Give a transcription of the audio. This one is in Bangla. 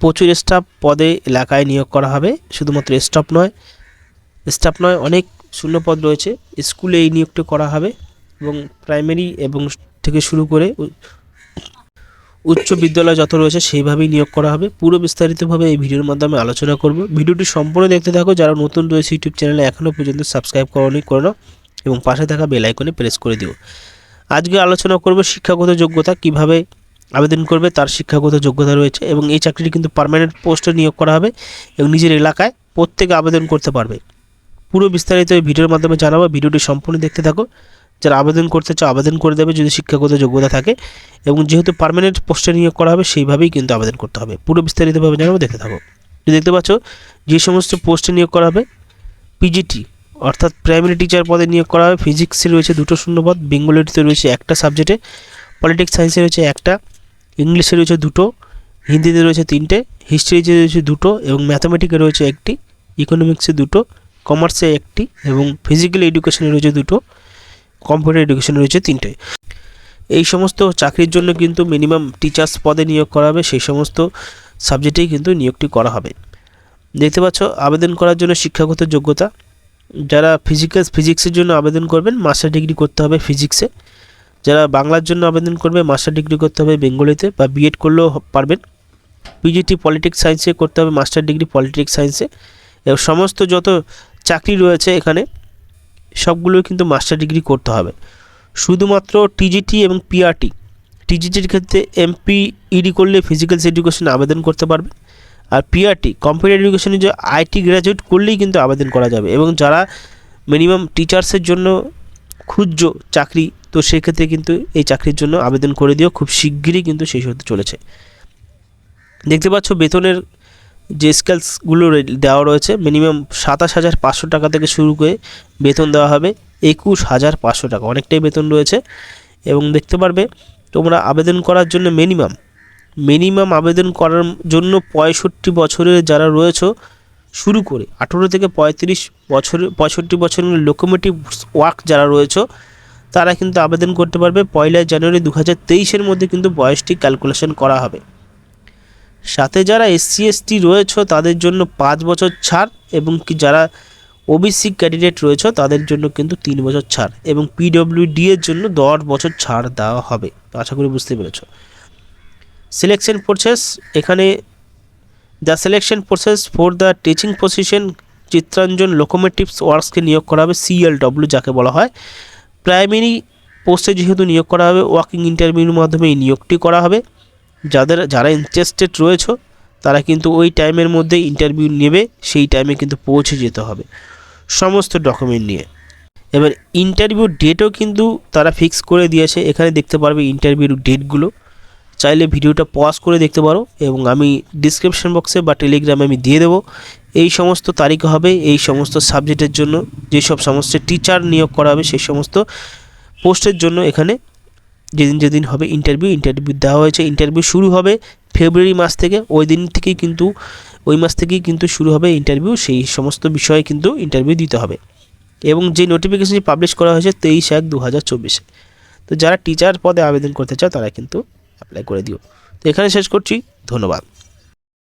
প্রচুর স্টাফ পদে এলাকায় নিয়োগ করা হবে। শুধুমাত্র স্টাফ নয় স্টাফ নয়, অনেক শূন্য পদ রয়েছে। স্কুলে এই নিয়োগটি করা হবে এবং প্রাইমারি এবং থেকে শুরু করে উচ্চ বিদ্যালয় যত রয়েছে সেইভাবেই নিয়োগ করা হবে। পুরো বিস্তারিতভাবে এই ভিডিওর মাধ্যমে আলোচনা করব। ভিডিওটি সম্পূর্ণ দেখতে থাকো। যারা নতুন রয়েছে ইউটিউব চ্যানেলে এখনও পর্যন্ত সাবস্ক্রাইব করনি, করে নাও এবং পাশে থাকা বেল আইকনে প্রেস করে দিও। আজকে আলোচনা করব শিক্ষাগত যোগ্যতা কীভাবে আবেদন করবে, তার শিক্ষাগত যোগ্যতা রয়েছে এবং এই চাকরিটি কিন্তু পারমানেন্ট পোস্টে নিয়োগ করা হবে এবং নিজের এলাকায় প্রত্যেকে আবেদন করতে পারবে। পুরো বিস্তারিত এই ভিডিওর মাধ্যমে জানাব, ভিডিওটি সম্পূর্ণ দেখতে থাকো। যারা আবেদন করতে চাও, আবেদন করে দেবে যদি শিক্ষাগত যোগ্যতা থাকে এবং যেহেতু পারমানেন্ট পোস্টে নিয়োগ করা হবে, সেইভাবেই কিন্তু আবেদন করতে হবে। পুরো বিস্তারিতভাবে জানাব, দেখতে থাকো। দেখতে পাচ্ছ, যে সমস্ত পোস্টে নিয়োগ করা হবে পিজিটি অর্থাৎ প্রাইমারি টিচার পদে নিয়োগ করা হবে ফিজিক্সে রয়েছে দুটো শূন্যপদ বেঙ্গলিতে রয়েছে একটা সাবজেক্টে পলিটিক্স সায়েন্সে রয়েছে একটা ইংলিশে রয়েছে দুটো, হিন্দিতে রয়েছে তিনটে, হিস্ট্রিতে রয়েছে দুটো এবং ম্যাথামেটিকে রয়েছে একটি, ইকোনমিক্সে দুটো, কমার্সে একটি এবং ফিজিক্যাল এডুকেশনে রয়েছে দুটো, কম্পিউটার এডুকেশনে রয়েছে তিনটে। এই সমস্ত চাকরির জন্য কিন্তু মিনিমাম টিচার্স পদে নিয়োগ করা হবে, সেই সমস্ত সাবজেক্টেই কিন্তু নিয়োগটি করা হবে। দেখতে পাচ্ছ, আবেদন করার জন্য শিক্ষাগত যোগ্যতা। যারা ফিজিক্যাল, ফিজিক্সের জন্য আবেদন করবেন, মাস্টার ডিগ্রি করতে হবে ফিজিক্সে। যারা বাংলার জন্য আবেদন করবে মাস্টার ডিগ্রি করতে হবে বেঙ্গলিতে বা বিএড করলেও পারবেন। পিজিটি পলিটিক্স সায়েন্সে করতে হবে মাস্টার ডিগ্রি পলিটিক্স সায়েন্সে এবং সমস্ত যত চাকরি রয়েছে এখানে সবগুলো কিন্তু মাস্টার ডিগ্রি করতে হবে। শুধুমাত্র টিজিটি এবং পিআরটি টিজিটির ক্ষেত্রে এমপি ইডি করলে ফিজিক্যালস এডুকেশনে আবেদন করতে পারবে। আর পিআরটি কম্পিউটার এডুকেশনে যে আইটি গ্র্যাজুয়েট করলেই কিন্তু আবেদন করা যাবে। এবং যারা মিনিমাম টিচার্সের জন্য খুঁজছো চাকরি তো সেক্ষেত্রে কিন্তু এই চাকরির জন্য আবেদন করে দিও, খুব শিগগিরই কিন্তু শেষ হতে চলেছে। দেখতে পাচ্ছ বেতনের যে স্কেলসগুলো দেওয়া রয়েছে মিনিমাম সাতাশ হাজার পাঁচশো টাকা থেকে শুরু করে বেতন দেওয়া হবে একুশ হাজার পাঁচশো টাকা, অনেকটাই বেতন রয়েছে। এবং দেখতে পারবে তোমরা আবেদন করার জন্য মিনিমাম মিনিমাম আবেদন করার জন্য পঁয়ষট্টি বছরের যারা রয়েছে, শুরু করে আঠেরো থেকে পঁয়ত্রিশ বছরের পঁয়ষট্টি বছরের লোকোমেটিভ ওয়ার্ক যারা রয়েছে তারা কিন্তু আবেদন করতে পারবে। পয়লা জানুয়ারি দু হাজার তেইশের মধ্যে কিন্তু বয়সটি ক্যালকুলেশন করা হবে। সাথে যারা এসসি এসটি রয়েছে, তাদের জন্য পাঁচ বছর ছাড় এবং কি যারা ওবিসি ক্যান্ডিডেট রয়েছে, তাদের জন্য কিন্তু তিন বছর ছাড় এবং পিডব্লিউডি এর জন্য দশ বছর ছাড় দেওয়া হবে। আশা করি বুঝতে পেরেছ। সিলেকশন প্রসেস এখানে the selection process for the teaching position Chittaranjan locomotives ওয়ার্কসকে নিয়োগ করা হবে সিএলডব্লিউ যাকে বলা হয়। প্রাইমারি পোস্টে যেহেতু নিয়োগ করা হবে ওয়াকিং ইন্টারভিউর মাধ্যমে এই নিয়োগটি করা হবে। যাদের, যারা ইন্টারেস্টেড রয়েছে, তারা কিন্তু ওই টাইমের মধ্যে ইন্টারভিউ নেবে, সেই টাইমে কিন্তু পৌঁছে যেতে হবে সমস্ত ডকুমেন্ট নিয়ে। এবার ইন্টারভিউ ডেটও কিন্তু তারা ফিক্স করে দিয়েছে। এখানে দেখতে পারবে ইন্টারভিউর ডেটগুলো চাইলে ভিডিওটা পজ করে দেখতে পারো এবং আমি ডিসক্রিপশন বক্সে বা টেলিগ্রামে আমি দিয়ে দেবো। এই সমস্ত তারিখ হবে, এই সমস্ত সাবজেক্টের জন্য, যেসব সমস্ত টিচার নিয়োগ করা হবে, সেই সমস্ত পোস্টের জন্য এখানে যেদিন যেদিন হবে ইন্টারভিউ ইন্টারভিউ দেওয়া হয়েছে ইন্টারভিউ শুরু হবে ফেব্রুয়ারি মাস থেকে, ওই দিন থেকেই কিন্তু, ওই মাস থেকেই কিন্তু শুরু হবে ইন্টারভিউ সেই সমস্ত বিষয়ে কিন্তু ইন্টারভিউ দিতে হবে। এবং যে নোটিফিকেশনটি পাবলিশ করা হয়েছে তেইশ এক দু হাজার চব্বিশে। তো যারা টিচার পদে আবেদন করতে চায় তারা কিন্তু অ্যাপ্লাই করে দিও। তো এখানে শেষ করছি। ধন্যবাদ।